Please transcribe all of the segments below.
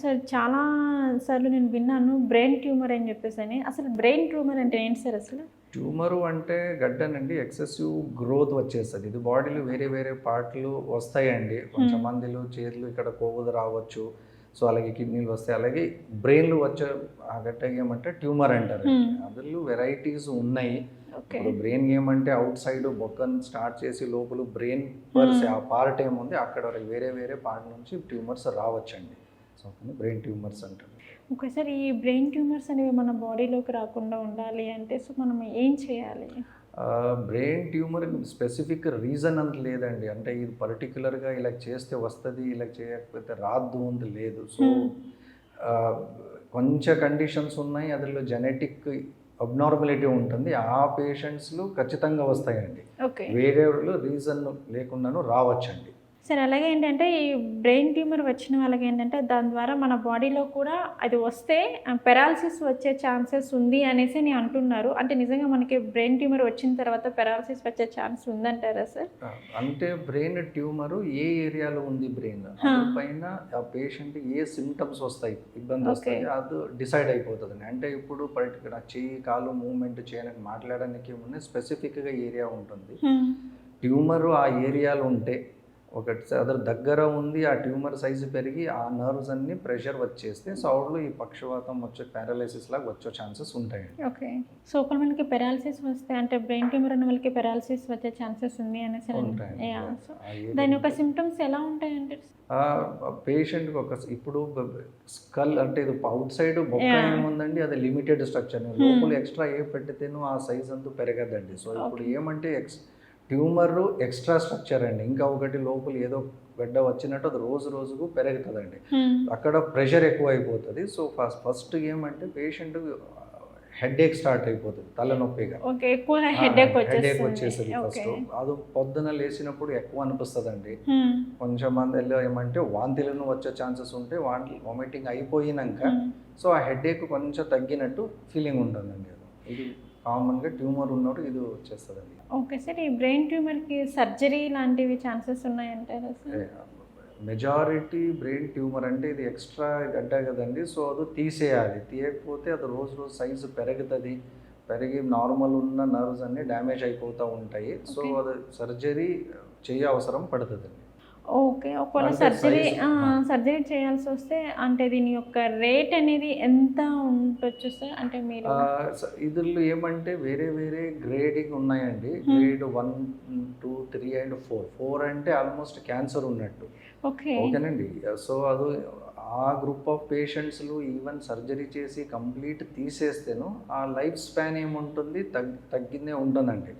Sir చాలా సార్లు నేను విన్నాను. బ్రెయిన్ ట్యూమర్ అని చెప్పేసి అని అసలు బ్రెయిన్ ట్యూమర్ అంటే ఏంటి సార్ అసలు? ట్యూమరు అంటే గడ్డనండి. ఎక్సెసివ్ గ్రోత్ వచ్చేస్తుంది. ఇది బాడీలో వేరే వేరే పార్ట్లు వస్తాయండి. కొంచెం మందిలో చేతులు ఇక్కడ కొవ్వులు రావచ్చు. సో అలాగే కిడ్నీలు వస్తాయి. అలాగే బ్రెయిన్లు వచ్చే ఆ గడ్డ ఏమంటే ట్యూమర్ అంటారు. అందులో వెరైటీస్ ఉన్నాయి. ఇప్పుడు బ్రెయిన్ ఏమంటే అవుట్ సైడ్ బొక్కను స్టార్ట్ చేసి లోపల బ్రెయిన్ పర్స్ ఆ పార్ట్ ఏముంది అక్కడ వరకు వేరే వేరే పార్ట్ నుంచి ట్యూమర్స్ రావచ్చండి. సో బ్రెయిన్ ట్యూమర్స్ అంటారు. ఓకే సార్ ఈ బ్రెయిన్ ట్యూమర్స్ అనేవి మన బాడీలోకి రాకుండా ఉండాలి అంటే సో మనం ఏం చేయాలి? బ్రెయిన్ ట్యూమర్ స్పెసిఫిక్ రీజన్ అంత లేదండి. అంటే ఇది పర్టికులర్గా ఇలా చేస్తే వస్తుంది ఇలా చేయకపోతే రాదు అంత లేదు. సో కొంచెం కండిషన్స్ ఉన్నాయి అందులో జెనెటిక్ అబ్నార్మలిటీ ఉంటుంది. ఆ పేషెంట్స్లో ఖచ్చితంగా వస్తాయండి. వేరే రీజన్ లేకుండాను రావచ్చండి. సార్ అలాగే ఏంటంటే ఈ బ్రెయిన్ ట్యూమర్ వచ్చిన వాళ్ళకి ఏంటంటే దాని ద్వారా మన బాడీలో కూడా అది వస్తే పెరాలసిస్ వచ్చే ఛాన్సెస్ ఉంది అనేసి నేను అంటున్నారు. అంటే నిజంగా మనకి బ్రెయిన్ ట్యూమర్ వచ్చిన తర్వాత పెరాలసిస్ వచ్చే ఛాన్స్ ఉందంటారా సార్? అంటే బ్రెయిన్ ట్యూమర్ ఏ ఏరియాలో ఉంది బ్రెయిన్. పైన ఆ పేషెంట్ ఏ సిమ్టమ్స్ వస్తాయి? ఇబ్బంది వస్తాయి. అది డిసైడ్ అయిపోతుంది అంటే ఇప్పుడు పర్టికులర్ చెయ్యి కాలు మూవ్మెంట్ చేయడానికి మాట్లాడడానికి ముందే స్పెసిఫిక్గా ఏరియా ఉంటుంది. ట్యూమర్ ఆ ఏరియాలో ఉంటే ఒక అదర్ దగ్గర ఉంది ఆ ట్యూమర్ సైజు పెరిగి ఆ నర్వ్స్ అన్ని ప్రెషర్ వచ్చేస్తే సౌడ్లో ఈ పక్షవాతం వచ్చే పారాలైసిస్ లాగా వచ్చే ఛాన్సెస్ ఉంటాయండి. ఓకే. సో ఒకవేళ మనకి పెరాలసిస్ వస్తే అంటే బ్రెయిన్ ట్యూమర్ ఉన్న వాళ్ళకి పెరాలసిస్ వచ్చే ఛాన్సెస్ ఉంది అనేసి area దాని యొక్క సిమ్టమ్స్ ఎలా ఉంటాయంటే పేషెంట్కి ఒక ఇప్పుడు స్కల్ అంటే ఇది అవుట్ సైడ్ బొక్క. ఏముందండి? అది లిమిటెడ్ స్ట్రక్చర్. లోపల ఎక్స్ట్రా ఏ పెడితేనో ఆ సైజ్ అంతా పెరగదండి. సో ఇప్పుడు ఏమంటే ఎక్స్ ట్యూమర్ ఎక్స్ట్రా స్ట్రక్చర్ అండి. ఇంకా ఒకటి లోపల ఏదో గడ్డ వచ్చినట్టు అది రోజు రోజుకు పెరుగుతుందండి. అక్కడ ప్రెషర్ ఎక్కువ అయిపోతుంది సో ఫస్ట్ ఫస్ట్ ఏమంటే పేషెంట్ హెడ్ ఏక్ స్టార్ట్ అయిపోతుంది తలనొప్పిగా. వచ్చేస్తుంది. వచ్చేస్తుంది ఓకే. ఫస్ట్. అది పొద్దున లేచినప్పుడు ఎక్కువ అనిపిస్తుందండి. కొంచెం మందిలో ఏమంటే వాంతిలను వచ్చే ఛాన్సెస్ ఉంటే వాంతి వామిటింగ్ అయిపోయినాక సో ఆ హెడేక్ కొంచెం తగ్గినట్టు ఫీలింగ్ ఉంటుందండి అది. ఇది కామన్గా ట్యూమర్ ఉన్నప్పుడు ఇది వచ్చేస్తుందండి. ఓకే సార్ ఈ బ్రెయిన్ ట్యూమర్కి సర్జరీ లాంటివి ఛాన్సెస్ ఉన్నాయంటారా సార్? మెజారిటీ బ్రెయిన్ ట్యూమర్ అంటే ఇది ఎక్స్ట్రా గడ్డ కదండి సో అది తీసేయాలి. తీయకపోతే అది రోజు రోజు సైజు పెరుగుతుంది పెరిగి నార్మల్ ఉన్న నర్వ్స్ అన్ని డ్యామేజ్ అయిపోతూ ఉంటాయి. సో. అది సర్జరీ చేయ అవసరం పడుతుందండి. ఓకే ఒకవేళ సర్జరీ. సర్జరీ చేయాల్సి వస్తే అంటే దీని యొక్క రేట్ అనేది ఎంత ఉండొచ్చు సార్? అంటే మీరు ఇదిలో ఏమంటే వేరే వేరే గ్రేడింగ్ ఉన్నాయండి. Grade one two three and four. Four అంటే ఆల్మోస్ట్ క్యాన్సర్ ఉన్నట్టు. ఓకే. ఓకేనండి. సో అది ఆ గ్రూప్ ఆఫ్ పేషెంట్స్లో ఈవెన్ సర్జరీ చేసి కంప్లీట్ తీసేస్తేను ఆ లైఫ్ స్పాన్ ఏముంటుంది? తగ్ తగ్గిందే ఉంటుందండి.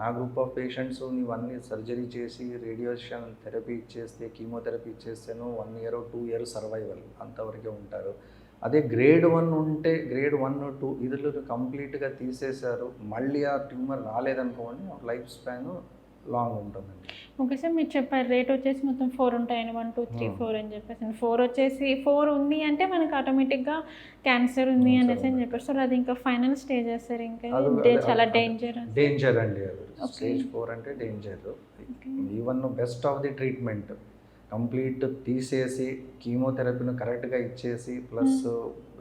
ఆ గ్రూప్ ఆఫ్ పేషెంట్స్ ఇవన్నీ సర్జరీ చేసి రేడియేషన్ థెరపీ ఇచ్చేస్తే chemotherapy ఇచ్చేస్తేను one year two year survival అంతవరకే ఉంటారు. అదే గ్రేడ్ వన్ ఉంటే గ్రేడ్ వన్ టూ ఇదిలో కంప్లీట్గా తీసేశారు. మళ్ళీ ఆ ట్యూమర్ రాలేదనుకోండి లైఫ్ స్పాన్ లాంగ్ ఉంటుందండి. ఓకే సార్ మీరు చెప్పారు రేట్ వచ్చేసి మొత్తం ఫోర్ ఉంటాయని one two three Hmm. Four అని చెప్పేసి. ఫోర్ వచ్చేసి ఫోర్ ఉంది అంటే మనకు ఆటోమేటిక్గా క్యాన్సర్ ఉంది అనేసి అని ఉంది. చెప్పారు. సార్ అది ఇంకా ఫైనల్ స్టేజ్ సార్? ఇంకా చాలా డేంజర్ డేంజర్ అండి. స్టేజ్ ఫోర్ అంటే danger even best of the treatment complete తీసేసి కీమోథెరపీని కరెక్ట్గా ఇచ్చేసి ప్లస్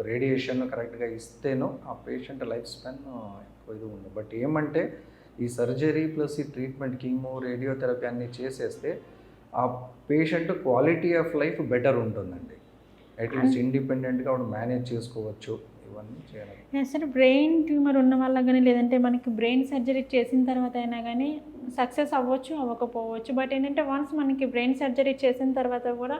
రేడియేషన్ కరెక్ట్గా ఇస్తేనో ఆ పేషెంట్ లైఫ్ స్పాన్ ఎక్కువ ఇది ఉంది బట్ ఏమంటే ఈ సర్జరీ ప్లస్ ఈ ట్రీట్మెంట్ కీమో రేడియోథెరపీ అన్నీ చేసేస్తే ఆ patient quality of life better ఉంటుందండి. అట్లీస్ట్ ఇండిపెండెంట్గా ఆవిడ మేనేజ్ చేసుకోవచ్చు. ఇవన్నీ చేయాలి. సార్ బ్రెయిన్ ట్యూమర్ ఉన్న వాళ్ళకి కానీ లేదంటే మనకి బ్రెయిన్ సర్జరీ చేసిన తర్వాత అయినా కానీ సక్సెస్ అవ్వచ్చు అవ్వకపోవచ్చు. బట్ ఏంటంటే వన్స్ మనకి బ్రెయిన్ సర్జరీ చేసిన తర్వాత కూడా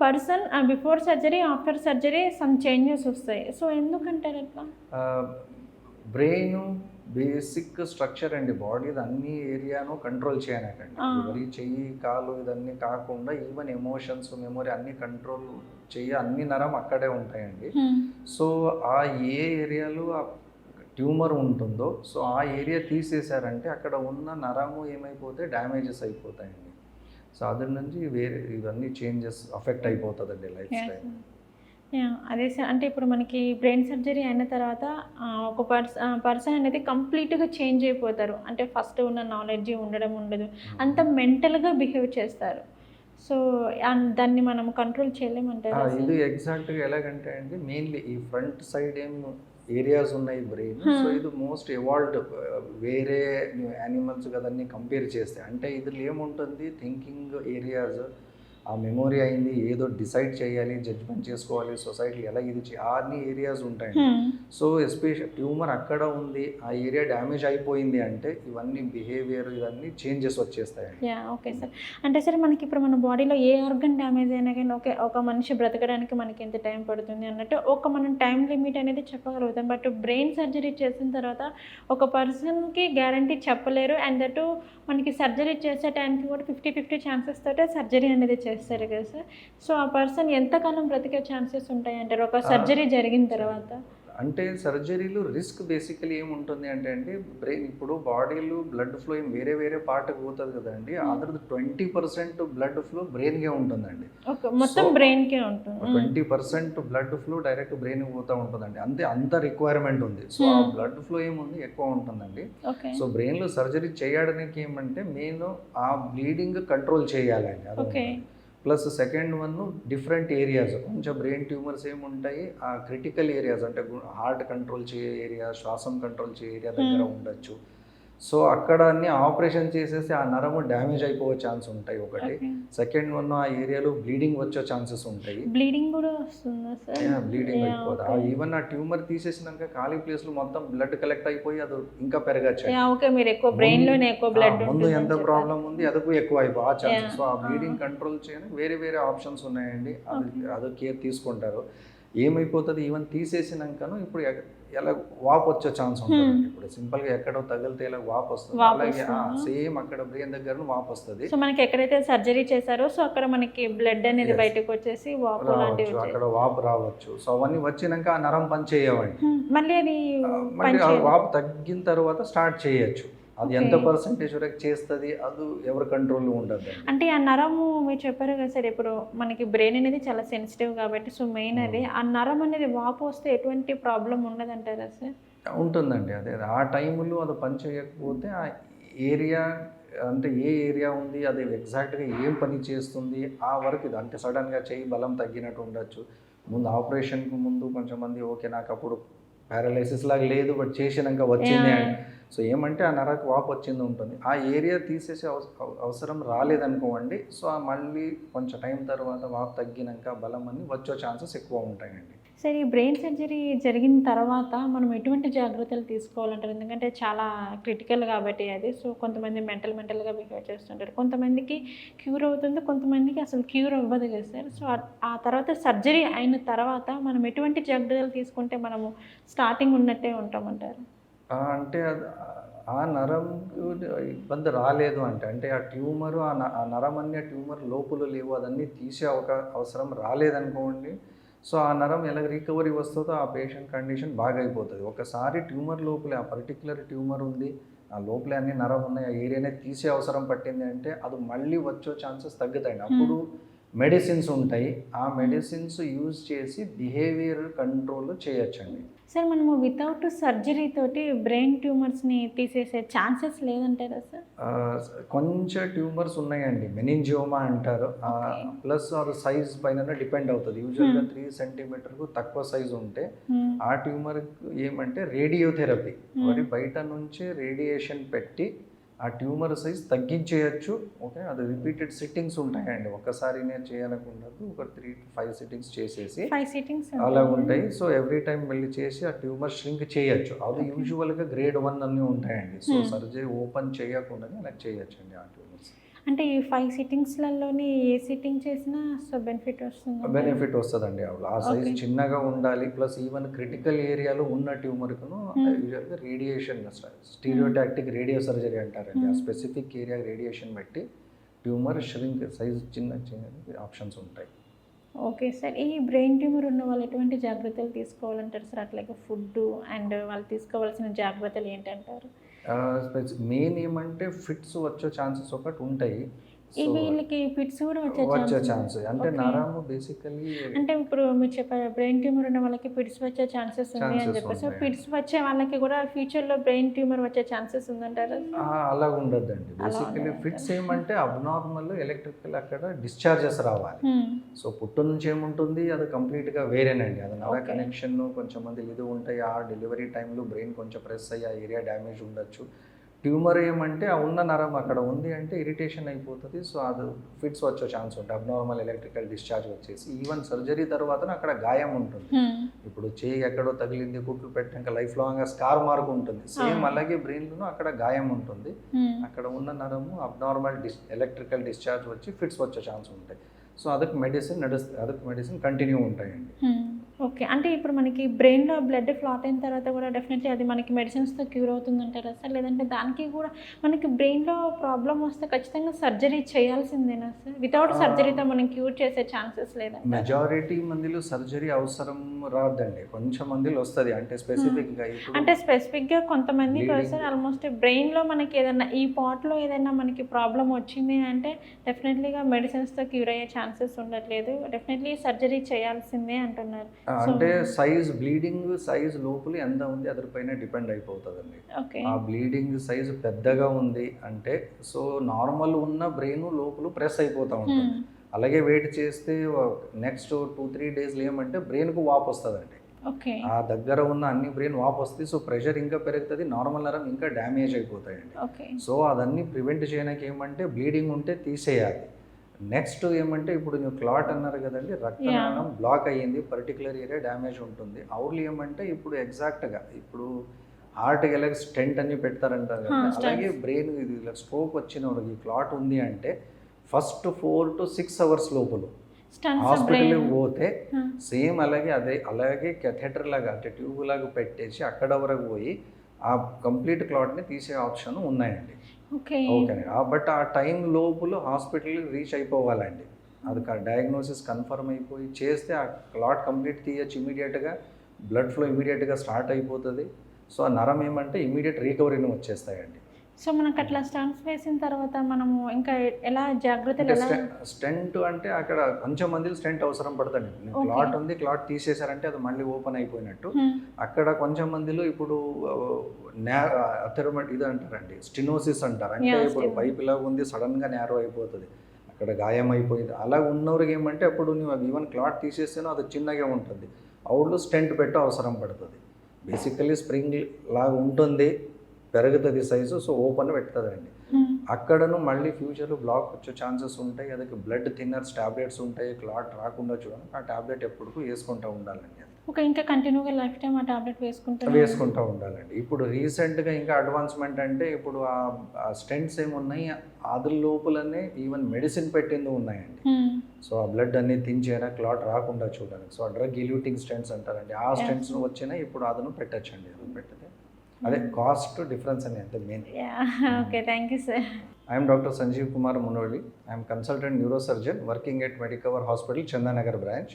person before surgery after surgery some changes వస్తాయి. సో ఎందుకంటారు అట్లా? బ్రెయిన్ బేసిక్ స్ట్రక్చర్ అండి. బాడీ అన్ని ఏరియాను కంట్రోల్ చేయనకండి. ఎవరి చెయ్యి కాలు ఇదన్నీ కాకుండా ఈవెన్ ఎమోషన్స్ మెమొరీ అన్ని కంట్రోల్ చెయ్యి అన్ని నరం అక్కడే ఉంటాయండి. సో ఆ ఏ ఏరియాలో ఆ ట్యూమర్ ఉంటుందో సో ఆ ఏరియా తీసేశారంటే అక్కడ ఉన్న నరము ఏమైపోతే డ్యామేజెస్ అయిపోతాయండి. సో అದ್ರ నుంచి వేరే ఇవన్నీ చేంజెస్ అఫెక్ట్ అయిపోతుందండి లైఫ్ స్టైల్. అదే సార్. అంటే ఇప్పుడు మనకి బ్రెయిన్ సర్జరీ అయిన తర్వాత ఒక పర్స పర్సన్ అనేది కంప్లీట్గా చేంజ్ అయిపోతారు. అంటే ఫస్ట్ ఉన్న నాలెడ్జ్ ఉండడం ఉండదు. అంత మెంటల్గా బిహేవ్ చేస్తారు. సో దాన్ని మనం కంట్రోల్ చేయలేమంటారా? ఇది ఎగ్జాక్ట్గా ఎలాగంటే అండి మెయిన్లీ ఈ ఫ్రంట్ సైడ్ ఏం ఏరియాస్ ఉన్నాయి బ్రెయిన్. సో ఇది మోస్ట్ ఎవాల్వ్డ్ వేరే యానిమల్స్ కదన్నీ కంపేర్ చేస్తే అంటే ఇదిలో ఏముంటుంది? Thinking areas. ఆ మెమొరీ అయింది ఏదో డిసైడ్ చేయాలి జడ్జ్మెంట్ చేసుకోవాలి సొసైటీ ఎలా ఇది అన్ని areas Hmm. So especial tumour అక్కడ ఉంది ఆ ఏరియా డ్యామేజ్ అయిపోయింది అంటే ఇవన్నీ బిహేవియర్ ఇవన్నీ చేంజెస్ వచ్చేస్తాయండి. Yeah okay sir. అంటే సార్ మనకి ఇప్పుడు మన బాడీలో ఏ ఆర్గన్ డ్యామేజ్ అయినా కానీ ఓకే ఒక మనిషి బ్రతకడానికి మనకి ఎంత టైం పడుతుంది అన్నట్టు ఒక మనం టైం లిమిట్ అనేది చెప్పగలుగుతాం. బట్ బ్రెయిన్ సర్జరీ చేసిన తర్వాత ఒక పర్సన్కి గ్యారంటీ చెప్పలేరు. అండ్ దట్ మనకి సర్జరీ చేసే టైంకి కూడా ఫిఫ్టీ ఫిఫ్టీ ఛాన్సెస్ తోటే సర్జరీ అనేది చేస్తారు. కదా సార్. సో ఆ పర్సన్ ఎంతకాలం బ్రతికే ఛాన్సెస్ ఉంటాయి అంటారు? ఒక సర్జరీ జరిగిన తర్వాత? అంటే సర్జరీలు రిస్క్ బేసికలీ ఏముంటుంది అంటే అండి బ్రెయిన్ ఇప్పుడు బాడీలో బ్లడ్ ఫ్లో ఏం వేరే వేరే పార్ట్కి పోతుంది కదండి other twenty percent blood flow బ్రెయిన్కే ఉంటుందండి. మొత్తం బ్రెయిన్కే ఉంటుంది. Twenty percent blood flow direct brain పోతూ ఉంటుందండి. అంతే అంత రిక్వైర్మెంట్ ఉంది. సో ఆ. బ్లడ్ ఫ్లో ఏముంది? ఎక్కువ ఉంటుందండి. సో బ్రెయిన్లో సర్జరీ చేయడానికి ఏమంటే మెయిన్ ఆ బ్లీడింగ్ కంట్రోల్ చేయాలండి. అది plus second one different areas కొంచెం బ్రెయిన్ ట్యూమర్స్ ఏముంటాయి ఆ క్రిటికల్ ఏరియాస్ అంటే హార్ట్ కంట్రోల్ చేయ ఏరియా శ్వాసం కంట్రోల్ చేయ ఏరియా దగ్గర. ఉండొచ్చు సో అక్కడ అన్ని ఆపరేషన్ చేసేసి ఆ నరము డ్యామేజ్ అయిపోయే ఛాన్స్ ఉంటాయి ఒకటి. సెకండ్ వన్ ఆ ఏరియాలో బ్లీడింగ్ వచ్చే ఛాన్సెస్ ఉంటాయి. బ్లీడింగ్ కూడా వస్తుందా సార్? బ్లీడింగ్ అయిపోతుంది. ఈవెన్ ఆ ట్యూమర్ తీసేసినాక ఖాళీ ప్లేస్లో మొత్తం బ్లడ్ కలెక్ట్ అయిపోయి అది ఇంకా పెరగచ్చు యా ఓకే మీరు ఎక్కువ బ్రెయిన్లోనే ఎక్కువ బ్లడ్ ముందు ఎంత ప్రాబ్లం ఉంది అదకు ఎక్కువ అయిపో ఆ ఛాన్సెస్. సో ఆ. బ్లీడింగ్ కంట్రోల్ చేయడానికి వేరే వేరే ఆప్షన్స్ ఉన్నాయండి. అది. అది కేర్ తీసుకుంటారు. ఏమైపోతుంది? ఈవెన్ తీసేసినాకను ఇప్పుడు ఎలా వాప్ వచ్చే ఛాన్స్ ఉంటుంది Hmm. ఇప్పుడు. సింపుల్గా ఎక్కడో తగిలితే ఇలా వాప్ వస్తుంది. అలాగే? సేమ్ అక్కడ బ్రెయిన్ దగ్గర వాప్ వస్తుంది. సో మనకి ఎక్కడైతే సర్జరీ చేశారో సో అక్కడ మనకి బ్లడ్ అనేది. బయటకు వచ్చేసి వాపు లాంటివి అక్కడ వాపు రావచ్చు. సో అవన్నీ వచ్చినాక ఆ నరం పని చేయవండి హ్మ్, మళ్ళీ అది. వాపు తగ్గిన తర్వాత స్టార్ట్ చేయొచ్చు. అది ఎంత. పర్సంటేజ్ వరకు చేస్తుంది? అది ఎవరి కంట్రోల్లో ఉండదు అంటే ఆ నరము మీరు చెప్పారు కదా సార్ ఇప్పుడు మనకి బ్రెయిన్ అనేది చాలా సెన్సిటివ్ కాబట్టి సో మెయిన్ అది. ఆ నరం అనేది వాపు వస్తే ఎటువంటి ప్రాబ్లం ఉండదంటారా సార్? ఉంటుందండి. అదే ఆ టైంలో అది పని చేయకపోతే ఆ ఏరియా అంటే ఏ ఏరియా ఉంది అది ఎగ్జాక్ట్గా ఏం పని చేస్తుంది ఆ వరకు ఇది. అంటే సడన్గా చేయి బలం తగ్గినట్టు ఉండొచ్చు. ముందు ఆపరేషన్కి ముందు కొంచెం మంది ఓకే నాకు అప్పుడు పారాలైసిస్ లాగా లేదు బట్ చేసినాక వచ్చింది Yeah. సో ఏమంటే ఆ నరకు వాపు వచ్చింది ఉంటుంది. ఆ ఏరియా తీసేసే అవస- అవసరం రాలేదనుకోండి సో ఆ మళ్ళీ కొంచెం టైం తర్వాత వాపు తగ్గినాక బలం అని వచ్చే ఛాన్సెస్ ఎక్కువ ఉంటాయండి. సరే ఈ బ్రెయిన్ సర్జరీ జరిగిన తర్వాత మనం ఎటువంటి జాగ్రత్తలు తీసుకోవాలంటారు? ఎందుకంటే చాలా క్రిటికల్ కాబట్టి అది. సో కొంతమంది మెంటల్ మెంటల్గా బిహేవ్ చేస్తుంటారు. కొంతమందికి క్యూర్ అవుతుంది కొంతమందికి అసలు క్యూర్ అవ్వదు కదా సార్. సో ఆ- తర్వాత సర్జరీ అయిన తర్వాత మనం ఎటువంటి జాగ్రత్తలు తీసుకుంటే మనము స్టార్టింగ్ ఉన్నట్టే ఉంటామంటారు? అంటే ఆ నరంకు ఇబ్బంది రాలేదు అంటే అంటే ఆ ట్యూమర్ ఆ ఆ నరం అన్ని ట్యూమర్ లోపల లేవు అదన్నీ తీసే ఒక అవసరం రాలేదనుకోండి. సో ఆ నరం ఎలా రికవరీ వస్తుందో ఆ పేషెంట్ కండిషన్ బాగా అయిపోతుంది ఒకసారి ట్యూమర్ లోపలే ఆ పర్టికులర్ ట్యూమర్ ఉంది ఆ లోపలే అన్ని నరం ఉన్నాయి ఆ ఏరియానే తీసే అవసరం పట్టింది అంటే అది మళ్ళీ వచ్చే ఛాన్సెస్ తగ్గుతాయండి. అప్పుడు మెడిసిన్స్ ఉంటాయి ఆ మెడిసిన్స్ యూజ్ చేసి బిహేవియర్ కంట్రోల్ చేయొచ్చండి సార్ మనము వితౌట్ సర్జరీ తోటి బ్రెయిన్ ట్యూమర్స్ని తీసేసే ఛాన్సెస్ లేదంటారా సార్ కొంచెం ట్యూమర్స్ ఉన్నాయండి మెనింజియోమా అంటారు. ప్లస్ అది సైజ్ పైన డిపెండ్ అవుతుంది యూజువల్గా Hmm. త్రీ సెంటీమీటర్కు తక్కువ సైజ్ ఉంటే హ్మ్. ఆ ట్యూమర్ ఏమంటే రేడియోథెరపీ Hmm. మరి బయట నుంచి రేడియేషన్ పెట్టి ఆ ట్యూమర్ సైజ్ తగ్గించేయచ్చు. ఓకే? అది రిపీటెడ్ సిట్టింగ్స్ ఉంటాయండి. ఒక్కసారినే చేయాలనుకుండదు ఒక త్రీ టు ఫైవ్ సిట్టింగ్స్ చేసేసి ఫైవ్ సిట్టింగ్స్ అలా ఉంటాయి. సో ఎవ్రీ టైం మళ్ళీ చేసి ఆ ట్యూమర్ ష్రింక్ చేయొచ్చు. అది. యూజువల్గా గ్రేడ్ వన్ అన్నీ ఉంటాయండి. So Hmm. సర్జరీ ఓపెన్ చేయకుండానే అలా చేయొచ్చండి ఆ ట్యూమర్స్. అంటే ఈ ఫైవ్ సిట్టింగ్స్లలోని ఏ సిట్టింగ్ చేసినా సో బెనిఫిట్ వస్తుంది బెనిఫిట్ వస్తుందండి ఆవిడ ఆ సైజ్. చిన్నగా ఉండాలి ప్లస్ ఈవెన్ క్రిటికల్ ఏరియాలో ఉన్న ట్యూమర్కును. యూజువల్గా రేడియేషన్ స్టీరియోటాక్టిక్ రేడియో సర్జరీ అంటారండి ఆ. స్పెసిఫిక్ ఏరియా రేడియేషన్ పెట్టి ట్యూమర్ ష్రింక్ సైజ్ చిన్న చిన్న ఆప్షన్స్ ఉంటాయి ఓకే సార్ ఈ బ్రెయిన్ ట్యూమర్ ఉన్న వాళ్ళు ఎటువంటి జాగ్రత్తలు తీసుకోవాలంటారు సార్ అట్లాగే ఫుడ్ అండ్ వాళ్ళు తీసుకోవాల్సిన జాగ్రత్తలు ఏంటంటారు మెయిన్ ఏమంటే ఫిట్స్ వచ్చే ఛాన్సెస్ ఒకటి ఉంటాయి. వీళ్ళకి ఫిట్స్ కూడా వచ్చే ఛాన్స్ అంటే. నరము బేసికలీ అంటే ఇప్పుడు మీరు చెప్పారు బ్రెయిన్ ట్యూమర్ ఉన్న వాళ్ళకి పిట్స్ వచ్చే ఛాన్సెస్ ఉంది అని చెప్పి సో. పిట్స్ వచ్చే వాళ్ళకి కూడా ఫ్యూచర్లో బ్రెయిన్ ట్యూమర్ వచ్చే ఛాన్సెస్ ఉందంటారా అలా ఉండద్దండి బేసికలీ ఉండదంటారా? ఫిట్స్ ఏమంటే అబ్నార్మల్ ఎలక్ట్రికల్ అక్కడ డిశ్చార్జెస్ రావాలి Hmm. సో పుట్టు నుంచి ఏముంటుంది అది కంప్లీట్గా వేరేనండి అది నర. కనెక్షన్ కొంచెం మంది ఇది ఉంటాయి ఆ డెలివరీ టైంలో బ్రెయిన్ కొంచెం ప్రెస్ అయ్యి ఆ ఏరియా డ్యామేజ్ ఉండొచ్చు ట్యూమర్ ఏమంటే ఉన్న నరం అక్కడ ఉంది అంటే ఇరిటేషన్ అయిపోతుంది. సో అది ఫిట్స్ వచ్చే ఛాన్స్ ఉంటుంది. అబ్నార్మల్ ఎలక్ట్రికల్ డిశ్చార్జ్ వచ్చేసి ఈవెన్ సర్జరీ తర్వాత అక్కడ గాయం ఉంటుంది. ఇప్పుడు చేయి ఎక్కడో తగిలింది కుట్లు పెట్టాక లైఫ్ లాంగ్ స్కార్ మార్క్ ఉంటుంది. సేమ్ అలాగే బ్రెయిన్లోనూ అక్కడ గాయం ఉంటుంది. అక్కడ ఉన్న నరము అబ్నార్మల్ డిస్ ఎలక్ట్రికల్ డిశ్చార్జ్ వచ్చి ఫిట్స్ వచ్చే ఛాన్స్ ఉంటాయి. సో అదొక మెడిసిన్ నడుస్తుంది అదొక మెడిసిన్ కంటిన్యూ ఉంటాయండి. ఓకే. అంటే ఇప్పుడు మనకి బ్రెయిన్లో బ్లడ్ క్లాట్ అయిన తర్వాత కూడా డెఫినెట్లీ అది మనకి మెడిసిన్స్తో క్యూర్ అవుతుందంటారా సార్ లేదంటే దానికి కూడా మనకి బ్రెయిన్లో ప్రాబ్లం వస్తే ఖచ్చితంగా సర్జరీ చేయాల్సిందేనా సార్ వితౌట్. సర్జరీతో మనం క్యూర్ చేసే ఛాన్సెస్ లేదంట మెజారిటీ మందిలో సర్జరీ అవసరం రాదండి కొంచెం మందిలో వస్తుంది అంటే స్పెసిఫిక్గా అంటే స్పెసిఫిక్గా Bleeding. సార్ ఆల్మోస్ట్ బ్రెయిన్లో మనకి ఏదైనా ఈ పార్ట్లో ఏదైనా మనకి ప్రాబ్లం వచ్చింది అంటే డెఫినెట్లీగా మెడిసిన్స్తో క్యూర్ అయ్యే ఛాన్సెస్ ఉండట్లేదు డెఫినెట్లీ సర్జరీ చేయాల్సిందే అంటున్నారు అంటే సైజ్ బ్లీడింగ్ సైజ్ లోపల ఎంత ఉంది అదరిపైన డిపెండ్ అయిపోతుందండి. ఆ బ్లీడింగ్ సైజ్ పెద్దగా ఉంది అంటే సో నార్మల్ ఉన్న బ్రెయిన్ లోపల ప్రెస్ అయిపోతూ ఉంటుంది. Hmm. అలాగే వెయిట్ చేస్తే నెక్స్ట్ టూ త్రీ డేస్లో ఏమంటే బ్రెయిన్కు వాపు వస్తుందండి ఆ దగ్గర ఉన్న అన్ని బ్రెయిన్ వాపు వస్తుంది సో ప్రెషర్ ఇంకా పెరుగుతుంది నార్మల్ నరం ఇంకా డ్యామేజ్ అయిపోతాయండి. సో అదన్నీ ప్రివెంట్ చేయడానికి ఏమంటే బ్లీడింగ్ ఉంటే తీసేయాలి. నెక్స్ట్ ఏమంటే ఇప్పుడు నువ్వు క్లాట్ అన్నారు కదండి రక్తనాళం బ్లాక్ అయ్యింది పర్టికులర్ ఏరియా డ్యామేజ్ ఉంటుంది. అవులు ఏమంటే ఇప్పుడు ఎగ్జాక్ట్గా ఇప్పుడు హార్ట్ ఎలాగ స్టెంట్ అని పెడతారంటారు కదా stents. అలాగే బ్రెయిన్ ఇది ఇలా స్ట్రోక్ వచ్చిన వాళ్ళకి క్లాట్ ఉంది అంటే first four to six hours లోపల హాస్పిటల్కి బ్రెయిన్ పోతే సేమ్ అలాగే అదే అలాగే కెథెటర్ లాగా అంటే ట్యూబ్ లాగా పెట్టేసి అక్కడ వరకు పోయి ఆ కంప్లీట్ క్లాట్ని తీసే ఆప్షన్ ఉన్నాయండి. ఓకే. ఓకే బట్ ఆ టైం లోపల హాస్పిటల్ రీచ్ అయిపోవాలండి. అది డయాగ్నోసిస్ కన్ఫర్మ్ అయిపోయి చేస్తే ఆ క్లాట్ కంప్లీట్ తీయచ్చు ఇమీడియట్గా. బ్లడ్ ఫ్లో ఇమీడియట్గా స్టార్ట్ అయిపోతుంది. సో ఆ నరం ఏమంటే ఇమీడియట్ రికవరీని వచ్చేస్తాయండి. సో మనకు అట్లా స్టన్స్ వేసిన తర్వాత మనము ఇంకా ఎలా జాగ్రత్తలు ఎలా స్టెంట్ అంటే అక్కడ కొంచెం మంది స్టెంట్ అవసరం పడుతుంది. క్లాట్ ఉంది క్లాట్ తీసేశారంటే అది మళ్ళీ ఓపెన్ అయిపోయినట్టు. అక్కడ కొంచెం మందిలో ఇప్పుడు అథెరమట్ ఇది అంటారండి స్టినోసిస్ అంటారు. అంటే ఇప్పుడు పైప్ ఇలాగ ఉంది సడన్గా నేరో అయిపోతుంది. అక్కడ గాయం అయిపోయింది అలా ఉన్నవారికి ఏమంటే అప్పుడు నువ్వు ఈవెన్ క్లాట్ తీసేస్తేనో అది చిన్నగా ఉంటుంది. అవుట్లో స్టెంట్ పెట్ట అవసరం పడుతుంది. బేసికలీ స్ప్రింగ్ లాగా ఉంటుంది. పెరుగుతుంది సైజు సో ఓపెన్ పెడుతుందండి hmm. అక్కడను మళ్ళీ ఫ్యూచర్లో బ్లాక్ వచ్చే ఛాన్సెస్ ఉంటాయి. అదే బ్లడ్ థిన్నర్స్ టాబ్లెట్స్ ఉంటాయి. క్లాట్ రాకుండా చూడండి. ఆ టాబ్లెట్ ఎప్పుడు వేసుకుంటూ ఉండాలండి ఓకే ఇంకా కంటిన్యూగా లైఫ్ టైం ఆ టాబ్లెట్ వేసుకుంటా వేసుకుంటూ ఉండాలండి. ఇప్పుడు రీసెంట్గా ఇంకా అడ్వాన్స్మెంట్ అంటే ఇప్పుడు ఆ స్టెంట్స్ ఏమున్నాయి? అది లోపలనే ఈవెన్ మెడిసిన్ పెట్టింది ఉన్నాయండి. Hmm. సో ఆ బ్లడ్ అన్ని తించేనా క్లాట్ రాకుండా చూడడానికి సో ఆ డ్రగ్ ఇల్యూటింగ్ స్టెంట్స్ అంటారండి. ఆ స్టెంట్స్ వచ్చినా ఇప్పుడు అదను పెట్టచ్చండి. అది పెట్టదు అదే కాస్ట్ డిఫరెన్స్ అని అంటే main okay thank you sir I'm doctor Sanjeev Kumar Munoli I'm consultant neurosurgeon working at Medicover hospital Chandanagar branch